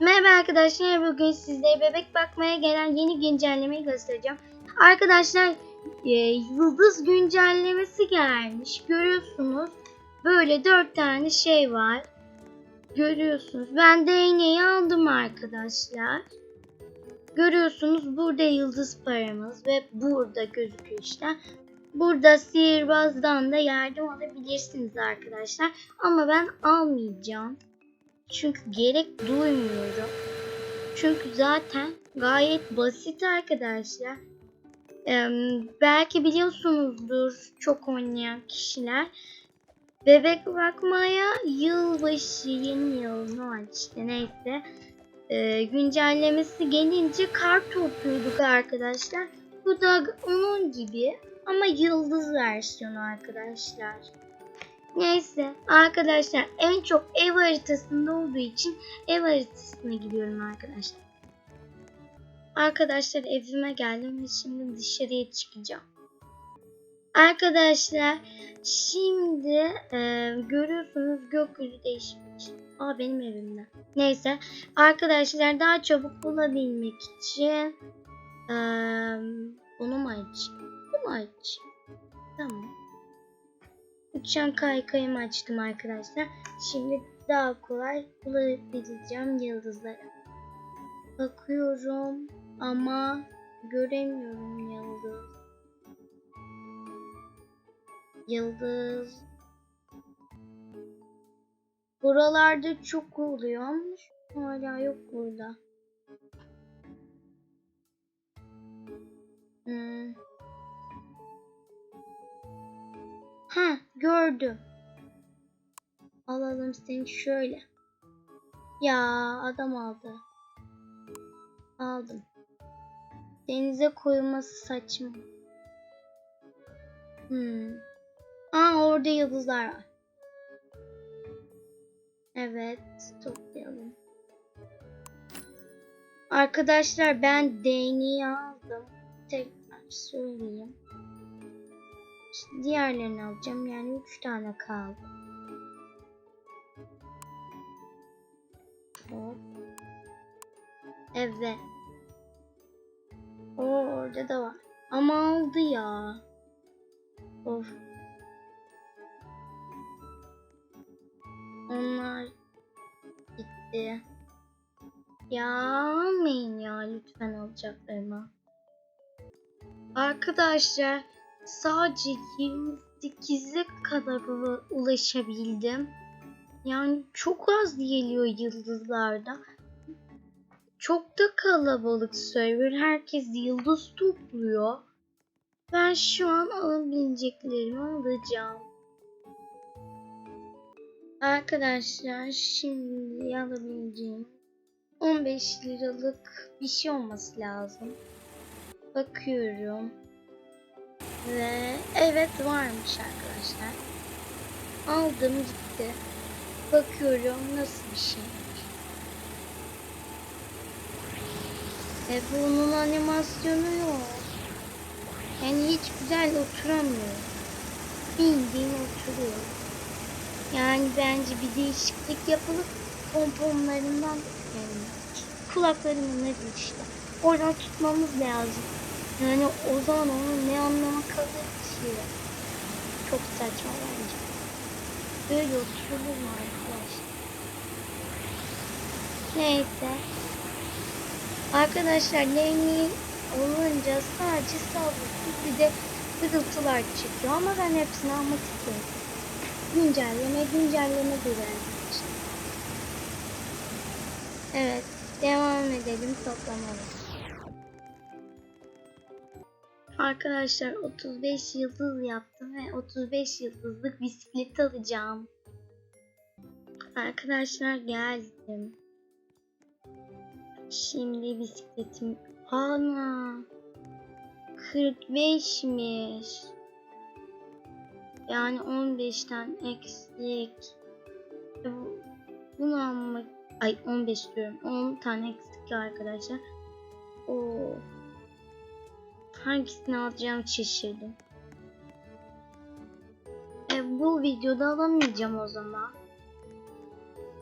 Merhaba arkadaşlar. Bugün sizlere bebek bakmaya gelen yeni güncellemeyi göstereceğim. Arkadaşlar e, yıldız güncellemesi gelmiş. Görüyorsunuz. Böyle dört tane şey var. Görüyorsunuz. Ben değneği aldım arkadaşlar. Görüyorsunuz burada yıldız paramız ve burada gözüküyor işte. Burada sihirbazdan da yardım alabilirsiniz arkadaşlar. Ama ben almayacağım. Çünkü gerek duymuyorum. Çünkü zaten gayet basit arkadaşlar. Ee, belki biliyorsunuzdur çok oynayan kişiler. Bebek bakmaya yılbaşı, yeni yıl, Noel işte neyse. Ee, güncellemesi gelince kar topluyorduk arkadaşlar. Bu da onun gibi ama yıldız versiyonu arkadaşlar. Neyse arkadaşlar en çok ev haritasında olduğu için ev haritasına gidiyorum arkadaşlar. Arkadaşlar evime geldim ve şimdi dışarıya çıkacağım. Arkadaşlar şimdi e, görüyorsunuz gökyüzü değişmiş. Aa benim evimde. Neyse arkadaşlar daha çabuk bulabilmek için e, bunu mu açayım? Bunu açayım. Tamam. Uçan kaykayımı açtım arkadaşlar. Şimdi daha kolay bulabileceğim yıldızları. Bakıyorum ama göremiyorum yıldız. Yıldız. Buralarda çok oluyor ama şu hala yok burada. Gördüm. Alalım seni şöyle. Ya adam aldı. Aldım. Denize koyulması saçma. Hmm. Aa orada yıldızlar var. Evet toplayalım. Arkadaşlar ben değneği aldım. Tekrar söyleyeyim. Diğerlerini alacağım. Yani 3 tane kaldı. Hop. Evet. O orada da var. Ama aldı ya. Of. Onlar gitti. Ya almayın ya lütfen alacaklarımı. Arkadaşlar sadece 28'e kadar ula- ulaşabildim. Yani çok az geliyor yıldızlarda. Çok da kalabalık server. Herkes yıldız topluyor. Ben şu an alabileceklerimi alacağım. Arkadaşlar şimdi alabileceğim 15 liralık bir şey olması lazım. Bakıyorum. Ve evet varmış arkadaşlar. Aldım gitti. Bakıyorum nasıl bir şeymiş. E bunun animasyonu yok. Yani hiç güzel oturamıyor. Bildiğin oturuyor. Yani bence bir değişiklik yapılıp pomponlarından yani kulaklarını nedir işte. Oradan tutmamız lazım. Yani o zaman onun ne anlamı ki? Çok saçma bence. Böyle oturulur mu arkadaşlar? Neyse. Arkadaşlar Lenny olunca sadece saldırısız bir de hırıltılar çıkıyor ama ben hepsini almak istiyorum. Güncelleme güncelleme arkadaşlar. Evet devam edelim toplamalı. Arkadaşlar 35 yıldız yaptım ve 35 yıldızlık bisiklet alacağım. Arkadaşlar geldim. Şimdi bisikletim ana 45'miş. Yani 15'ten eksik. Bu- Bunu almak ay 15 diyorum. 10 tane eksik arkadaşlar. Oo. Hangisini alacağım şaşırdım. E, bu videoda alamayacağım o zaman.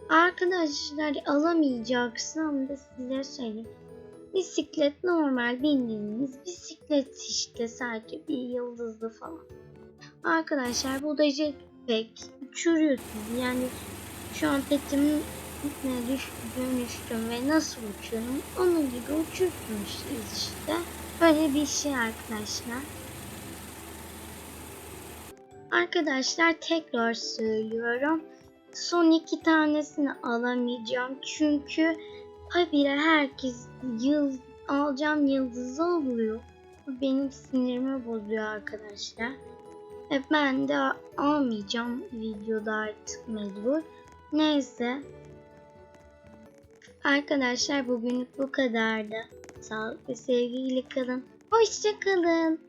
Arkadaşlar alamayacaksam da size söyleyeyim. Bisiklet normal bindiğiniz bisiklet işte sadece bir yıldızlı falan. Arkadaşlar bu da jetpack uçuruyorsunuz yani şu an petimin ne düş, dönüştüm ve nasıl uçuyorum onun gibi uçursunuz işte. Böyle bir şey arkadaşlar. Arkadaşlar tekrar söylüyorum. Son iki tanesini alamayacağım çünkü habire herkes yıl alacağım yıldız oluyor. Bu benim sinirimi bozuyor arkadaşlar. E ben de almayacağım videoda artık mecbur. Neyse. Arkadaşlar bugünlük bu kadardı. Sağlık ve sevgiyle kalın. Hoşçakalın.